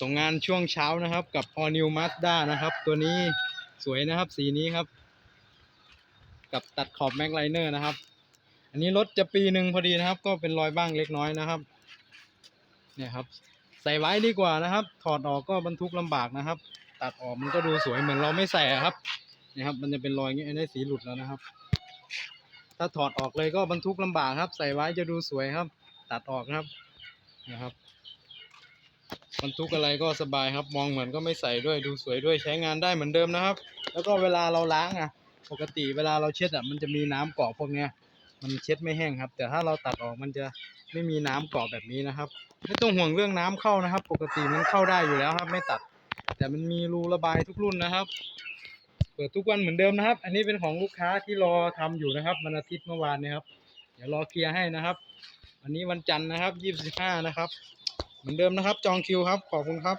ส่งงานช่วงเช้านะครับ กับ All New Mazda นะครับ ตัวนี้สวยนะครับสีนี้ครับ กับตัดขอบแม็กไลเนอร์นะครับ อันนี้รถจะปีหนึ่งพอดีนะครับ ก็เป็นรอยบ้างเล็กน้อยนะครับเนี่ยครับ ใส่ไว้ดีกว่านะครับ ถอดออกก็บรรทุกลำบากนะครับ ตัดออกมันก็ดูสวยเหมือนเราไม่ใส่ครับเนี่ยครับ มันจะเป็นรอยงนี้อันนี้สีหลุดแล้วนะครับ ถ้าถอดออกเลยก็บรรทุกลำบากครับ ใส่ไว้จะดูสวยครับ ตัดออกนะครับนะครับ บรรทุกอะไรก็สบายครับ มองเหมือนก็ไม่ใส่ด้วยดูสวยด้วยใช้งานได้เหมือนเดิมนะครับ แล้วก็เวลาเราล้างอะ ปกติเวลาเราเช็ดอะมันจะมีน้ำเกาะพวกเนี้ยมันเช็ดไม่แห้งครับ แต่ถ้าเราตัดออกมันจะไม่มีน้ำเกาะแบบนี้นะครับ ไม่ต้องห่วงเรื่องน้ำเข้านะครับ ปกติมันเข้าได้อยู่แล้วครับ ไม่ตัด แต่มันมีรูระบายทุกรุ่นนะครับ เปิดทุกวันเหมือนเดิมนะครับ อันนี้เป็นของลูกค้าที่รอทำอยู่นะครับวันอาทิตย์เมื่อวานเนะครับ เดี๋ยวรอเคลียร์ให้นะครับ วันนี้วันจันทร์นะครับยี่สิบห้านะครับ เหมือนเดิมนะครับ จองคิวครับ ขอบคุณครับ